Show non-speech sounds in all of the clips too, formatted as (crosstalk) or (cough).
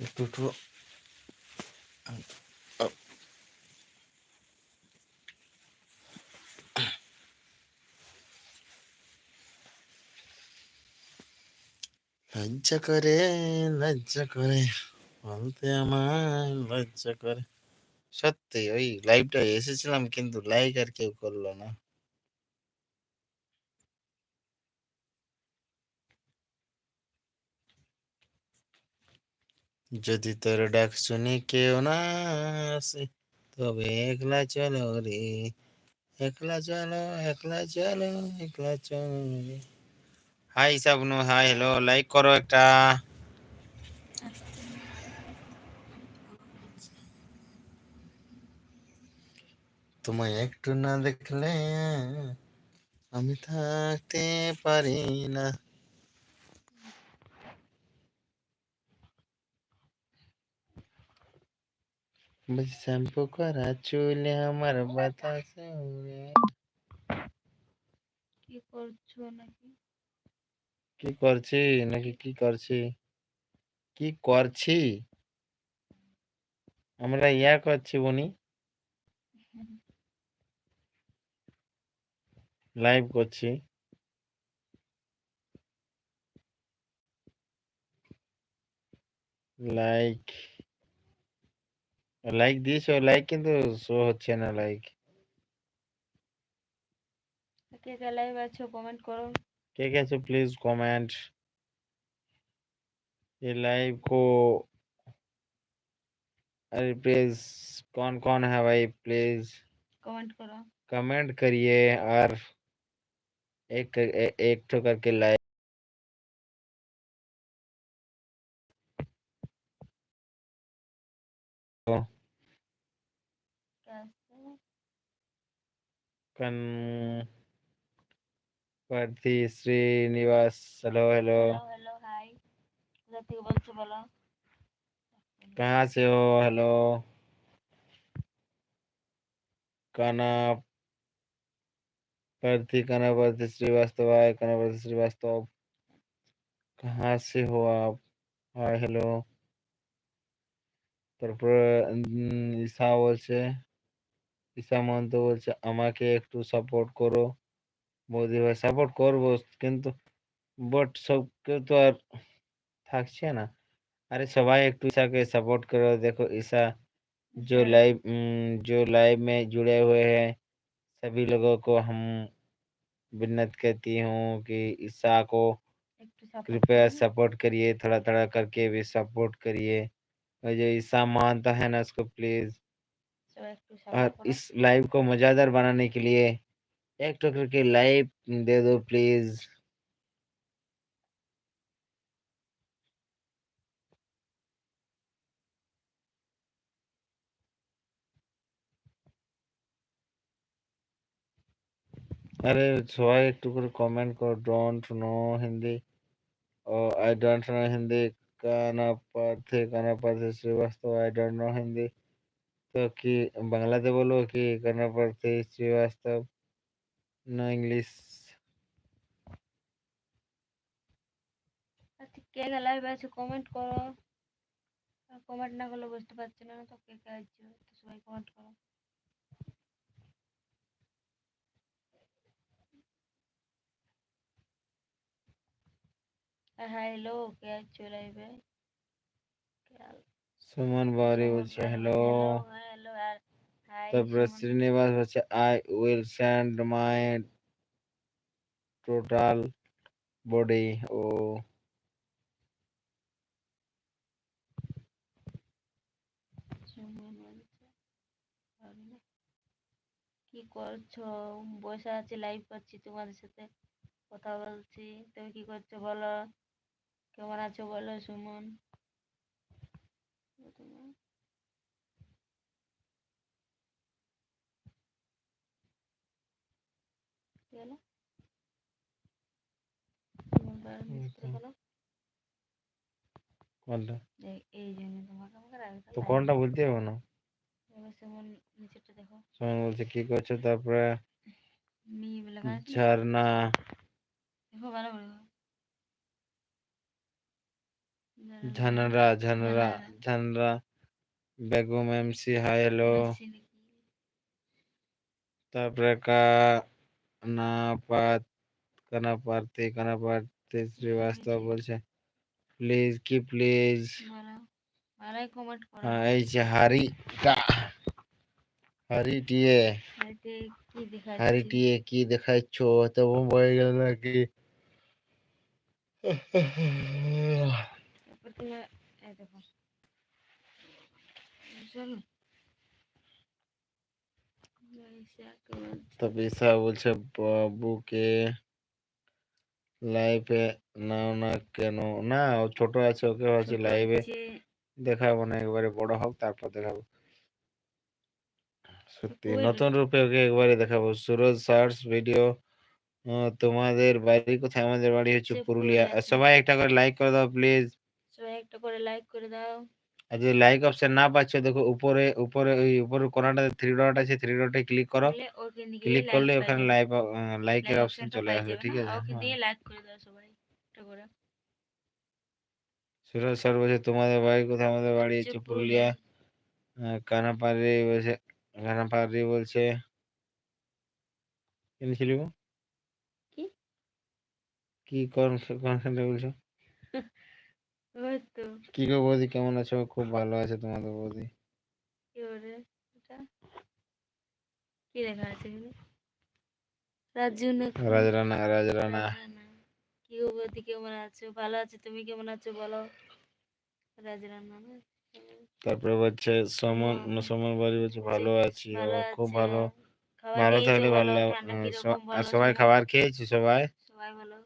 একটু করে, লজ্জা করে, বলতে আমার লজ্জা করে। সত্যি, ওই লাইভটা এসেছিলাম, কিন্তু লাইক আর কেউ করল না। যদি তোর ডাক শুনি কেউ না আসে, তবে একলা চলো রে, একলা চলো একলা চলো একলা চলো hi Sabnu hi hello like করো একটা। তোমায় একটু না দেখলে আমি থাকতে পারি না। শ্যাম্পু করা চুলে আমার বাতাসে উড়ে কি করছ নাকি কি করছি নাকি কি করছি কি করছি আমরা ইয়া করছি বনি লাইভ করছি লাইক লাইক দিয়েছো লাইক কিন্তু শো হচ্ছে না লাইক কে কে লাইভ আছো কমেন্ট করো কে কে আছো प्लीज कमेंट ये लाइव को अरे प्लीज कौन कौन है भाई प्लीज কমেন্ট করো कमेंट करिए और एक ए, एक ठो करके like కన్వర్తి Srinivas hello hello hello hi बोलो कहाँ से हो हेलो कना प्रति कनावर्ती श्रीवास्तव आय कनावर्ती श्रीवास्तव कहाँ से हो आप हाय हेलो তারপর উম, ঈশা বলছে ঈশা মহন্ত বলছে আমাকে একটু সাপোর্ট করো বৌদি ভাই সাপোর্ট করবো কিন্তু বাট সব কেউ তো আর থাকছে না अरे सबाई एक ईशा के सपोर्ट करो देखो ईशा जो लाइव जो लाइव में जुड़े हुए हैं सभी लोगों को हम विन्नत कहती हूँ कि ईशा को একটু সাপোর্ট कृपया सपोर्ट करिए थोड़ा थोड़ा करके भी सपोर्ट करिए और जो ईशा मानता है ना उसको प्लीज সবাই একটু और সাপোর্ট করো इस लाइव को मज़ेदार बनाने के लिए एक तो करके लाइव दे दो प्लीज अरे सबाई একটু করে কমেন্ট করো don't know Hindi oh I don't know Hindi কানাপাথে কানাপাথে Srivastava I don't know Hindi তো কি বাংলাতে বলব কি কানাপাথে শ্রীবাস্তব না ইংলিশ আচ্ছা কে কে লাইভ আছো কমেন্ট করো কমেন্ট না করলে বুঝতে পারছি না তো কে কে আছো তো সবাই কমেন্ট করো হ্যালো কে আছো লাইভে সুমন বাউরি বলছে হ্যালো হ্যালো হাই তারপরে শ্রীনিবাস বলছে I will send my total body ও সুমন বলছে পারবে না। কি করছ বসে আছি লাইভ করছি তোমাদের সাথে কথা বলছি তুমি কি করছ বলো কেমন আছো বলো সুমন? রাখতে তো কোনটা বলতে হবে না? সুমন নিচেরটা দেখো। সুমন বলছে কি করছ তারপরে? ঝর্ণা দেখো ভালো করে দেখো। ঝানরা ঝানরা ঝানরা Begum MC hi hello Messi নাকি? তারপরে কা না পাত কানা পারতে কানা পারতে শ্রীবাস্তব বলছে প্লিজ কি প্লিজ বলো ভালোই কমেন্ট করো হ্যাঁ এই যে হারি টা হারি টিয়ে এতে কি দেখাচ্ছি হারি টিয়ে কি দেখাচ্ছ তো হয়ে গেল নাকি তারপর তুমি এই দেখো চলো এসে আগে বলছি। তো বিশা বলছে বাবুকে লাইভে নাও না কেন না ও ছোট আছে ওকে ভাবছি ছোট লাইভে আছে, দেখাবো না একবারে বড় হোক তারপর দেখাবো সত্যি ওই- নতুন রূপে ওকে একবারে দেখাবো সুরজ শর্টস ভিডিও তোমাদের বাড়ি কোথায় আমাদের বাড়ি হচ্ছে হচ্ছে পুরুলিয়া পুরুলিয়াতে। সবাই একটা করে লাইক করে দাও প্লিজ সবাই একটা করে লাইক করে দাও আর যদি লাইক অপশন না পাচ্ছ দেখো উপরে উপরে ওই উপরের কোনাটাতে থ্রি ডট আছে থ্রি ডটে ক্লিক করো ক্লিক করলে ওখানে। লাইভ লাইকের অপশন চলে আসবে ঠিক আছে ওকে হ্যাঁ। দিয়ে লাইক করে দাও সবাই একটা করে সুরজ স্যার বলছে তোমাদের বাড়ি কোথায় আমাদের বাড়ি হচ্ছে পুরুলিয়া কানাপাড়ি বলছে কানাপাড়ি বলছে কিনেছিলি গো? কি? কি কোন কোন বলছো কি গো বৌদি কেমন আছো? খুব ভালো আছে তোমাদের বৌদি। কি ওরে এটা? কি লেখা আছে রাজু না রাজরানা রাজরানা। রাজরানা। কি গো বৌদি কেমন আছো? ভালো আছো তুমি কেমন আছো বলো? রাজরানা তারপরে বলছে সমন। সমন বাড়ি বলছে ভালো আছি খুব ভালো। ভালো থাকলে ভালো আর সবাই খাবার খেয়েছি সবাই? সবাই ভালো।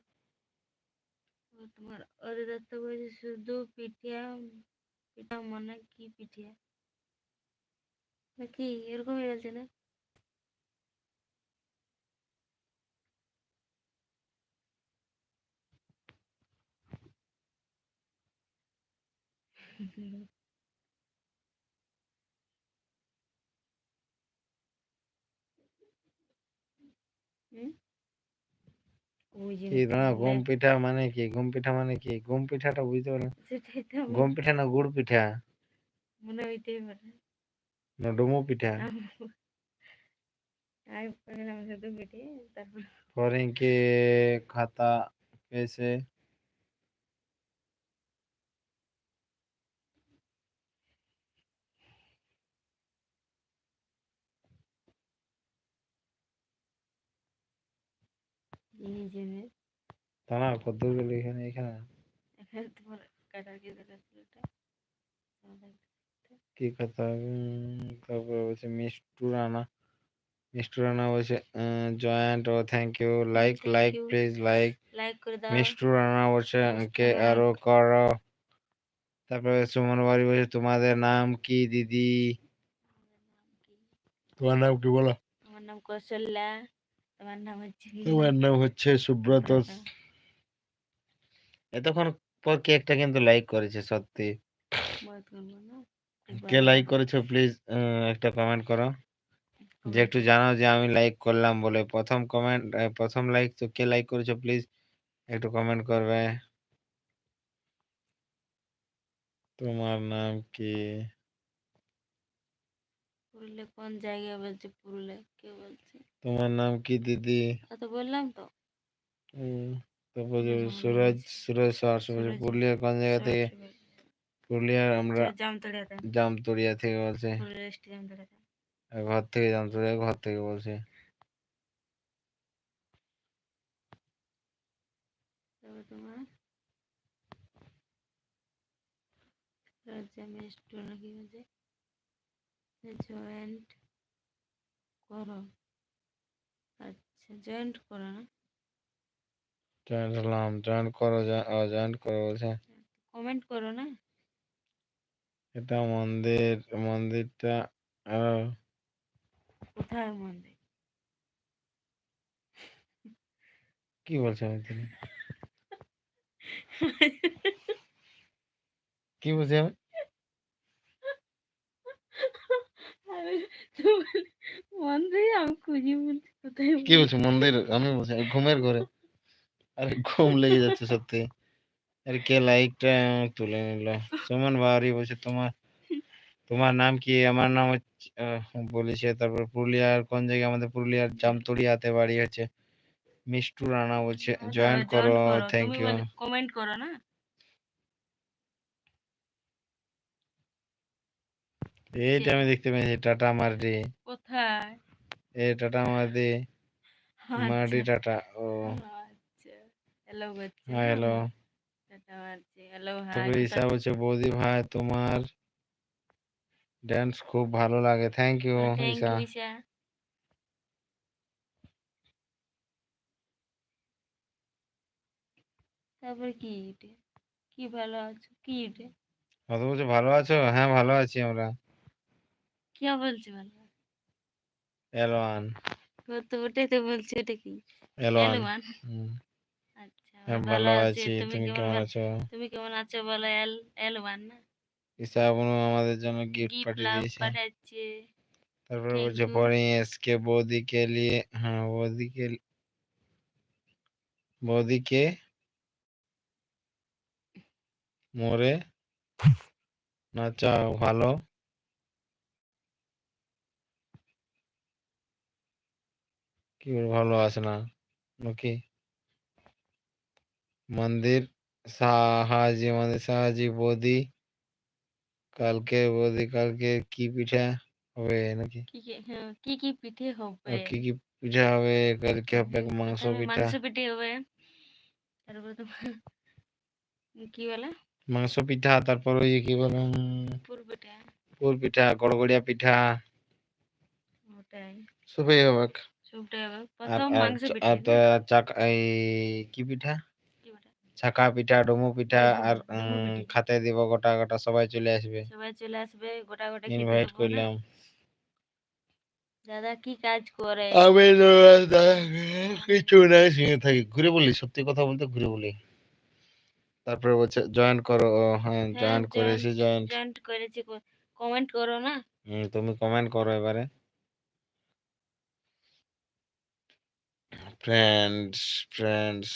তোমার ওদের দত্ত বলছে শুধু পিঠিয়া পিঠা মানে কি পিঠিয়া নাকি এরকমই আছে না হুম? এই গম পিঠা মানে কি গম পিঠা মানে কি গম পিঠাটা বুঝতে পারলাম গম পিঠা না গুড় পিঠা মনে হইতেই পারে না পিঠা তারপরে খাতা পেয়েছে তারপরে বলছে মিষ্টু রানা। রানা বলছে joined O thank you like like please like Mishtu Rana বলছে কে তারপরে সুমন বলছে তোমাদের নাম কি দিদি? তোমার নাম কি বলো? আমার নাম কৌশল্যা। তোমার নাম হচ্ছে তোমার নাম হচ্ছে সুব্রত। এতক্ষণ পর কে একটা কিন্তু লাইক করেছে সত্যি। কে লাইক করেছ প্লিজ একটা কমেন্ট করো। যে একটু জানাও যে আমি লাইক করলাম বলে। প্রথম কমেন্ট প্রথম লাইক তো কে লাইক করেছ প্লিজ একটু কমেন্ট করবে। তোমার নাম কি? পুরুলিয়া কোন জায়গায় বলছে পুরুলিয়া? কে বলছে? তোমার নাম কি দিদি? তো বললাম তো। তারপর সুরজ সুরজ সর সুরজ। পুরুলিয়া কোন জায়গা থেকে? পুরুলিয়ার আমরা জামতড়িয়া থেকে বলছে। ঘর থেকে জামতড়িয়া ঘর থেকে বলছে। তোমার? রাজ্যে মিষ্টু নাকি বলছে? জয়েন্ট করো। আচ্ছা জয়েন্ট করো না? জয়েন্ট হলাম জয়েন্ট করো জয়েন্ট করো বলছে। কমেন্ট করো না? এটা মন্দির মন্দিরটা আহ, কোথায় মন্দির? কি বলছে না। (laughs) কি বলছে আমি আরে তোমার (laughs) মন্দির আমি খুঁজি বলছি কোথায় কি বলছে? মন্দির আমি বলছি ঘুমের ঘরে। আরে ঘুম লেগে যাচ্ছে সত্যি। আরে কে লাইকটা তুলে নিল? সুমন বাউরি বলছে তোমার তোমার নাম কি? আমার নাম হচ্ছে বলেছে তারপর পুরুলিয়ার কোন জায়গায় আমাদের পুরুলিয়ার জামতলিয়াতে বাড়ি হচ্ছে? মিষ্টু রানা বলছে জয়েন করো থ্যাংক ইউ কমেন্ট করো না? এইটা আমি দেখতে পেয়েছি টাটা মার্ডি। কোথায়? এ টাটা মার্ডি মার্ডি টাটা ও। আচ্ছা। হ্যালো করছে হ্যাঁ হ্যালো টাটা মারছে হ্যালো হাই তারপরে ঈশা বলছে বৌদি ভাই তোমার ড্যান্স খুব ভালো লাগে। Thank you thank Isha you Isha তারপর কি এটা কি ভালো আছো? কি এটা কত বলছে ভালো আছো? হ্যাঁ ভালো আছি আমরা। কি বলছে ভালো এলওয়ান কত ওটাই তো বলছে ওটা কি? এলওয়ান আচ্ছা হ্যাঁ ভালো আছি। তুমি কেমন আছো তুমি কেমন আছো বলো? এল এলওয়ান না? ঈশা আপনু আমাদের জন্য গিফট গিফট পাঠিয়ে দিয়েছে। পাঠাচ্ছে। তারপরে বলছে পরে এসকে বৌদি কে লিয়ে হ্যাঁ বৌদি কে বৌদি কে মোরে নাচাও ভালো। কি বলব, ভালো আছে না? নাকি? মন্দির সাহাজি মন্দির সাহাজি বৌদি কালকে বৌদি কালকে কি পিঠা হবে নাকি? কি কি হ্যাঁ, কি কি পিঠে হবে? আর কি কি পিঠা হবে? কালকে হবে হ্যাঁ, মাংস হ্যাঁ, পিঠা। মাংস পিঠে হবে। তারপরে তোমার কি বলে? মাংস পিঠা তারপর ওই যে কি বলে উম, পুর পিঠা। পুর পিঠা গড়গড়িয়া পিঠা। ওটাই। সবই হবে সবটাই হবে প্রথম মাংস চ- আর তা- চাক এই কি পিঠা? কি? ছাকা পিঠা ডুমু পিঠা আর উম, খাতে দিব গোটা গোটা সবাই চলে আসবে। সবাই চলে আসবে গোটা গোটা খেতে ইনভাইট দেবো না? করলাম। দাদা কি কাজ করে? আমি তো কিছু না শুনে থাকি। ঘুরে বলি সত্যি কথা বলতে ঘুরে বলি। তারপরে বলছে জয়েন করো। ও, হ্যাঁ জয়েন করেছি জয়েন জয়েন্ট করেছি কমেন্ট করো না? তুমি কমেন্ট করো এবারে। ফ্রেন্ডস ফ্রেন্ডস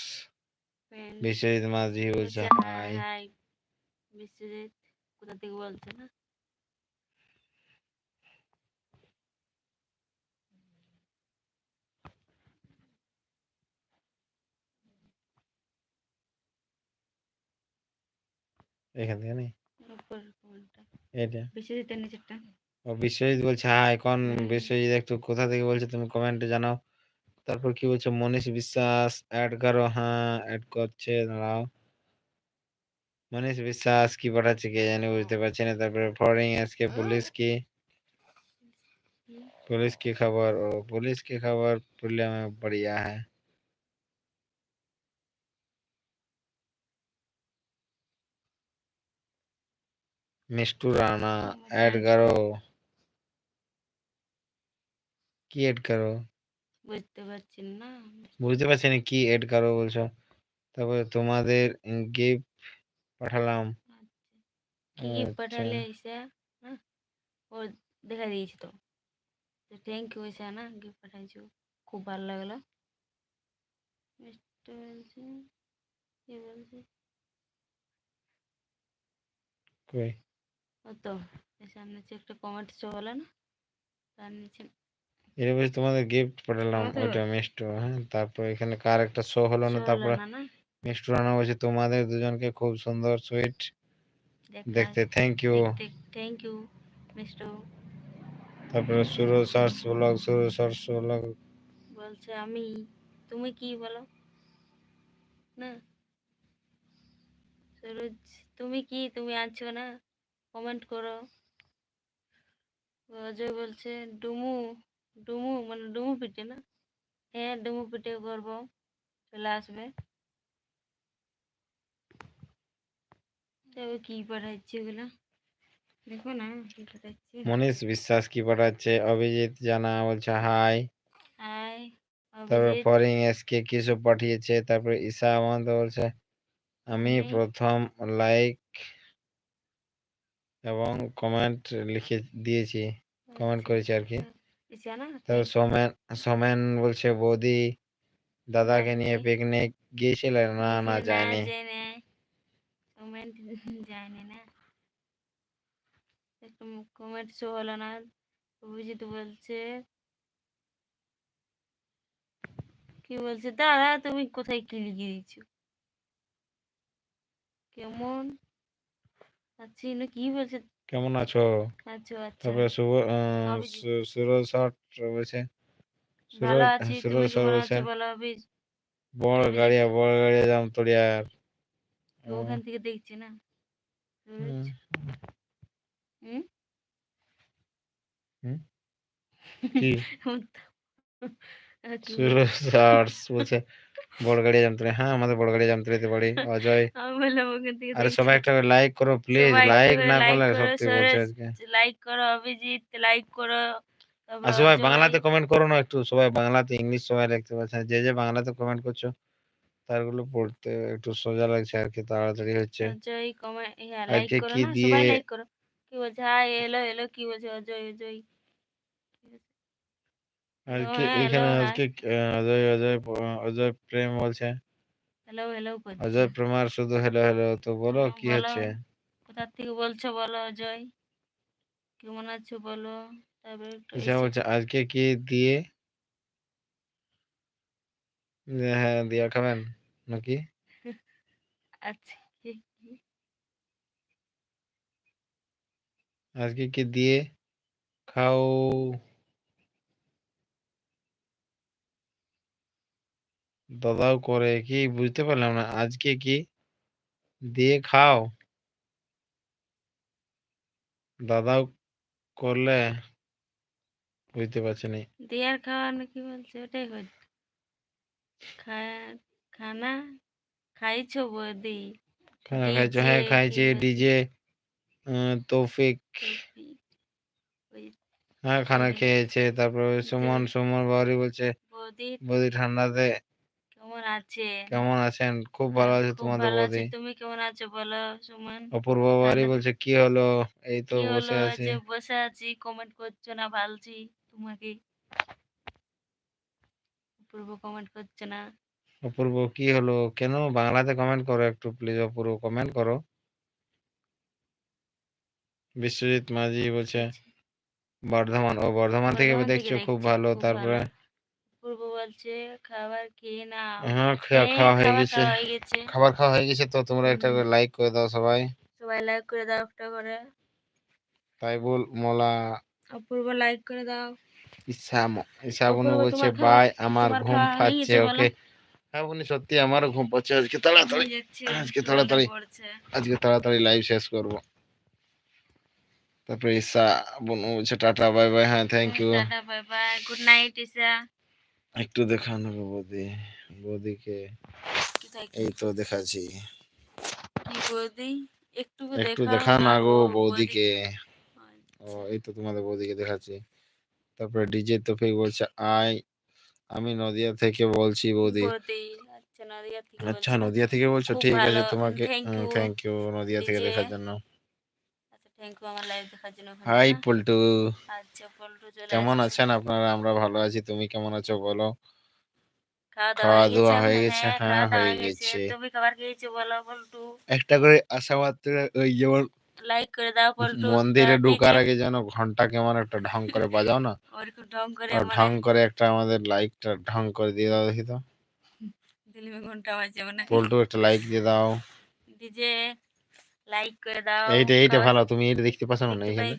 বিশ্বজিৎ মাঝি বলছে হাই হাই হাই বিশ্বজিৎ কোথা থেকে বলছে না এখান থেকে নেই এটা বিশ্বজিতের নিচেরটা ও বিশ্বজিৎ বলছে হাই কোন বিশ্বজিৎ একটু কোথা থেকে বলছে তুমি কমেন্টে জানাও তারপর কি বলছে মনীষ বিশ্বাস অ্যাড করো হ্যাঁ অ্যাড করছে দাঁড়াও মনীষ বিশ্বাস কি পাঠাচ্ছে কে জানি বুঝতে পারছি না তারপরে ফরিং আজকে পুলিশ কি पुलिस की खबर ओ पुलिस की खबर पुलिया में बढ़िया है मिस्टू राणा ऐड करो কি এড করো বুঝতে পারছি না। বুঝতে পারছি না কি এড করো বলছো? তারপরে তোমাদের গিফট পাঠালাম। কি কি আচ্ছা। পাঠালে ঈশা না ও দেখা দিয়েছি তো। থ্যাংক ইউ ঈশা না? গিফট পাঠাইছো। খুব ভালো লাগল। কই? ও তো নিচে একটা কমেন্ট শো হলো না? তার নিচে বলছে তোমাদের গিফট পাঠালাম ওইটা মিষ্টু হ্যাঁ? তারপর এখানে কার একটা শো হলো না তারপর মিষ্টু রানা বলছে তোমাদের দুজনকে খুব সুন্দর সুইট দেখতে thank you thank you mister তারপরে Suro search blog Suro search blog বলছে আমি তুমি কি বলো? না। সরোজ তুমি কি তুমি আছো না? কমেন্ট করো। অজয় বলছে ডুমু ডুমু মানে ডুমু পিঠে না হ্যাঁ ডুমু পিঠে করব চলে আসবে তবে কি পাঠাচ্ছে এগুলো দেখো না কি পাঠাচ্ছে মনীষ বিশ্বাস কি পাঠাচ্ছে অভিজিৎ জানা বলছে হাই হাই তারপর অভিজিৎ ফরিং এসকে কিছু পাঠিয়েছে তারপরে ঈশা আহমদ বলছে আমি আমি- প্রথম লাইক এবং কমেন্ট লিখে দিয়েছি কমেন্ট করেছি আর কি ঈশা না তারপর সোমেন সোমেন বলছে বৌদি দাদাকে নিয়ে পিকনিক গিয়েছিলে? না না যায়নি। যায়নি। কমেন্ট যায়নি না। কমেন্ট শো হলো না। অভিজিৎ বলছে কি বলছে? দাদা তুমি কোথায় কি লিখে দিচ্ছ কেমন? কি বলছে কেমন আছো? আচ্ছা আচ্ছা। তারপরে সুরজ শট বলছে ভালো সুরজ আছি তুমি সুরজ কেমন আছো বলো অভিজ বড় গাড়িয়া বড় গাড়িয়া জাম তড়িয়ার। তো ওখান থেকে দেখছি না। হুম। (laughs) কি? সুরজ শটস বলছে বড় গাড়িয়া জাম হ্যাঁ আমাদের বড় গাড়িয়া জাম তড়িয়াতে বাড়ি অজয় আরে সবাই একটা লাইক করো প্লিজ সবাই লাইক না করলে সত্যি বলছে আজকে লাইক করো অভিজিৎ লাইক করো আর সবাই বাংলাতে কমেন্ট করো না একটু সবাই বাংলাতে ইংলিশ সবাই লিখতে পারছে যে যে বাংলাতে কমেন্ট করছ তারগুলো পড়তে একটু সোজা লাগছে আর কি তাড়াতাড়ি হচ্ছে অজয় কমেন্ট লাইক করো সবাই লাইক করো কি হাই এলো এলো কি বলছে অজয় অজয় আজকে হ্যাঁ, এখানে hello, hi. আজকে আহ, অজয় অজয় প- অজয় প্রেম বলছে হ্যালো হ্যালো করছে অজয় প্রেমার শুধু হেলো হেলো তো বলো হ্যাঁ, কি বলো। হচ্ছে কোথা থেকে বলছো বলো অজয় কেমন আছো বলো তারপরে একটু কিসা এসে- বলছে আজকে কি দিয়ে যে হ্যাঁ দিয়া খাবেন নাকি আচ্ছা কি- কি? আজকে কি দিয়ে খাও দাদাও করে কি বুঝতে পারলাম না। আজকে কি দিয়ে খাও? দাদাও করলে বুঝতে পারছি না। দিয়ার কি বলছে? ওটাই খানা খাইছো বৌদি। খানা খাইছো হ্যাঁ খাইছি ডিজে তৌফিক। হ্যাঁ খানা খেয়েছে তারপর সুমন সুমন বাড়ি বলছে বৌদি ঠান্ডাতে কেমন আছে? কেমন আছেন? খুব ভালো আছে। তোমাদের বৌদি? তুমি কেমন আছো বলো সুমন? অপূর্ব বাড়ি বলছে কি হলো? এই তো বসে আছি। বসে আছি কমেন্ট করছ না ভালছি তোমাকে। পূর্ব কমেন্ট করছ না। অপূর্ব কি হলো? কেন বাংলাতে কমেন্ট করো একটু প্লিজ অপূর্ব কমেন্ট করো। বিশ্বজিৎ মাঝি বলছে বর্ধমান ও বর্ধমান থেকে দেখছ খুব ভালো। তারপরে বলছে খাবার খেয়ে না হ্যাঁ খাওয়া খাওয়া হয়ে গেছে। হয়ে খাবার খাওয়া হয়ে গেছে তো তোমরা একটা করে লাইক করে দাও সবাই। সবাই লাইক করে দাও একটা করে। তাইবুল মোলা। অপূর্ব লাইক করে দাও। ইসা ম- ইসা বলছে বাই আমার ঘুম পাচ্ছে ওকে? হ্যাঁ বুনি সত্যি আমারও ঘুম পাচ্ছে আজকে তাড়াতাড়ি আজকে তাড়াতাড়ি। আজকে তাড়াতাড়ি লাইভ শেষ করব। তারপরে ইসা বুনু বলছে টাটা বাই বাই হ্যাঁ thank you tata bye bye good night Isha একটু দেখান গো বৌদি বৌদিকে। এই তো দেখাচ্ছি। একটু দেখান দেখাও দেখা না গো বৌদিকে। ও এই তো তোমাদের বৌদিকে দেখাচ্ছি। তারপরে ডিজে তফিক বলছে আই আমি নদিয়া থেকে বলছি বৌদি। আচ্ছা নদিয়া থেকে আচ্ছা বলছো। ঠিক আছে তোমাকে থ্যাংক ইউ নদিয়া থেকে দেখার জন্য। থ্যাংক ইউ আমার লাইভ দেখার জন্য হাই পল্টু। আচ্ছা পল্টু চলে কেমন আছেন আপনারা? আমরা ভালো আছি তুমি কেমন আছো বলো? খাওয়া দাওয়া হয়ে গেছে? হ্যাঁ, হয়ে হয়ে গেছে। তুমি খাবার খেয়েছো বলো পল্টু। একটা করে আসা মাত্র ওই যেমন লাইক করে দাও পল্টু। মন্দিরে ঢোকার আগে যেন ঘণ্টা কেমন একটা ঢং করে বাজাও না। (laughs) ওরকম ঢং করে মানে ঢং করে একটা আমাদের লাইকটা ঢং করে দিয়ে দাও দেখি তো। দিলমে ঘণ্টা বাজে পল্টু একটা লাইক দিয়ে দাও। (laughs) ডিজে লাইক করে দাও এইটা এইটা ভালো তুমি এটা দেখতে পাচ্ছ না এখানে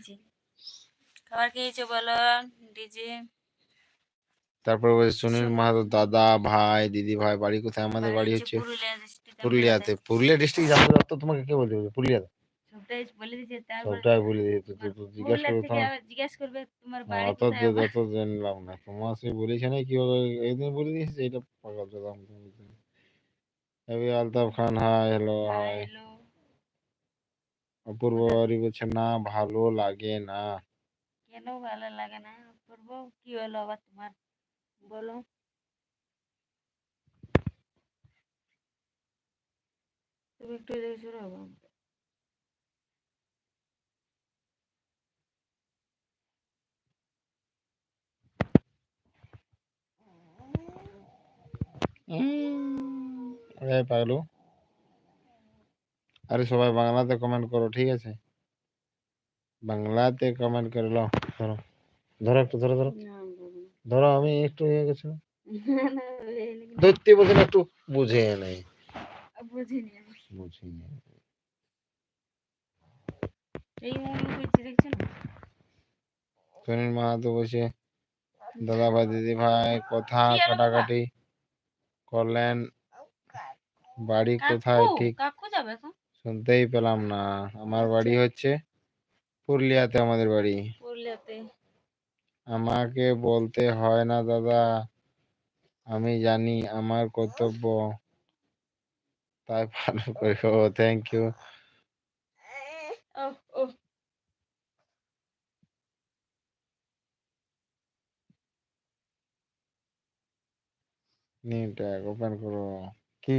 খাবার খেয়েছো বলো ডিজে তারপরে সুনীল মাহাতো দাদা ভাই দিদি ভাই বাড়ি কোথায়? আমাদের বাড়ি হচ্ছে পুরুলিয়াতে। পুরুলিয়া ডিস্ট্রিক্ট জানতে তো তোমাকে কে বলতে পুরুলিয়াতে। সবটাই বলে দিয়েছে তারপর সবটাই বলে দিয়েছে তো তো জিজ্ঞাসা পুরুলিয়া করব থেকে তোমার। আবার জিজ্ঞেস করবে তোমার বাড়ি অত কোথায়? আমার? যত জানলাম না তোমার সে বলেছে না কি একদিন বলে দিয়েছে এটা পাগল দাদা আমি Altaf Khan hi hello hi Hello. Apurba বাড়ি বলছে না ভালো লাগে না কেন ভালো লাগে না করব কি হলো আবার তোমার বলো তুমি একটু দেখে শোনাবো এই পাগলু আরে সবাই বাংলাতে কমেন্ট করো ঠিক আছে? বাংলাতে কমেন্ট করে লো ধরো ধরো একটু ধরো ধরো। ধরো আমি একটু হয়ে গেছে। ধরতে বলছেন একটু বুঝে নেই বুঝিনি আমি। বুঝি নেই এই মুভি করছি দেখছেন? সুনীল মাহাতো বসে দাদা ভাই দিদি ভাই কথা? কাটাকাটি করলেন। বাড়ি কোথায়? ঠিক কাকু যাবে এখন? শুনতেই পেলাম না। আমার বাড়ি হচ্ছে পুরুলিয়াতে আমাদের বাড়ি। পুরুলিয়াতে। আমাকে বলতে হয় না দাদা। আমি জানি আমার কর্তব্য। তাই পালন করি ও থ্যাংক ইউ ও নেট ওপেন করো। কি?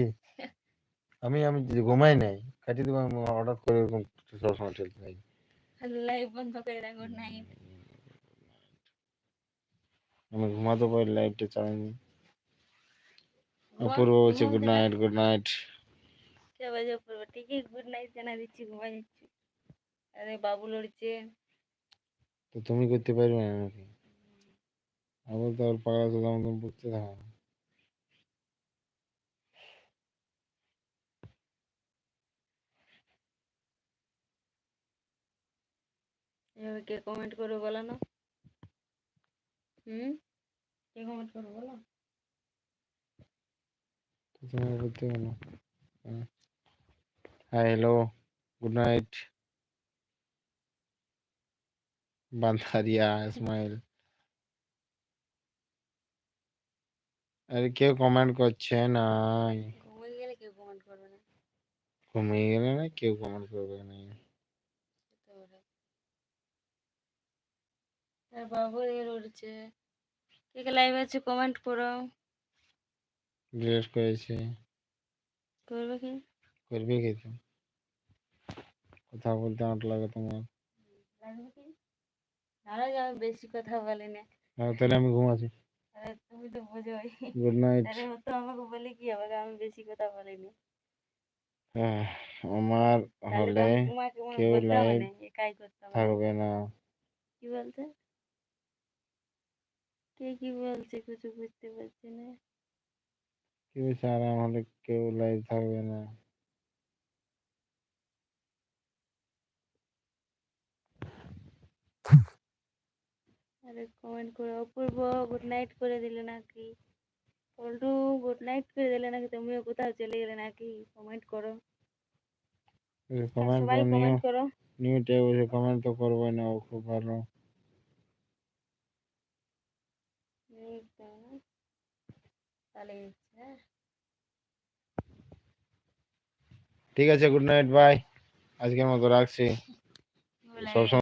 আমি আমি ঘুমাই নাই। দেবো আমি হঠাৎ করে এরকম সবসময় চলতে থাকি। লাইভ বন্ধ করে দেন গুড নাইট আমি ঘুমাতে পারি লাইটটা চালাইনি অপূর্ব বলছে গুড নাইট গুড নাইট কে বাজে পড়ব ঠিকই গুড নাইট জানা দিচ্ছি ঘুমাই যাচ্ছি। আরে বাবু লড়ছে। তো তুমি করতে পারবে না নাকি? আবার তো আর পাগলা মতন বুঝতে থাকো এভাবে কে কমেন্ট করবে বলো না? হুম? কে কমেন্ট করবে বলো? না হ্যালো গুড নাইট বান্ধারিয়া ইসমাইল আরে কেউ কমেন্ট করছে নাই ঘুমিয়ে গেলে কেউ কমেন্ট করবে না। ঘুমিয়ে গেলে না কেউ কমেন্ট করবে না। আর বাবু এর উঠছে কে কে লাইভ আছে কমেন্ট করো। ডিলেট করেছে। করবে কি? করবে কি তুমি কথা বলতে আট লাগে তোমার। লাগবে কি? নাহলে আমি বেশি কথা বলি না। হ্যাঁ, তাহলে আমি ঘুমাচ্ছি। তুমি তো বোঝোই গুড নাইট ও তো আমাকে বলে কি হবে আমি বেশি কথা বলি না। আমার হলে কেউ হবে থাকবে না। কি বলতে কে কি বলছে কিছু বুঝতে পারছি না। কি বলছে আরাম হলে কেউ লাইভ থাকবে না। আরে কমেন্ট করে অপূর্ব গুড নাইট করে দিলে নাকি? পল্টু গুড নাইট করে দিলে নাকি? তুমিও কোথাও চলে গেলে নাকি? কমেন্ট করো। কমেন্ট সবাই করে নিও কমেন্ট করো। নিউ টে বসে কমেন্ট তো করবে না খুব ভালো। এই তো না। তাহলে হ্যাঁ ঠিক আছে গুড নাইট বাই আজকের মতো রাখছি বলে সবসময়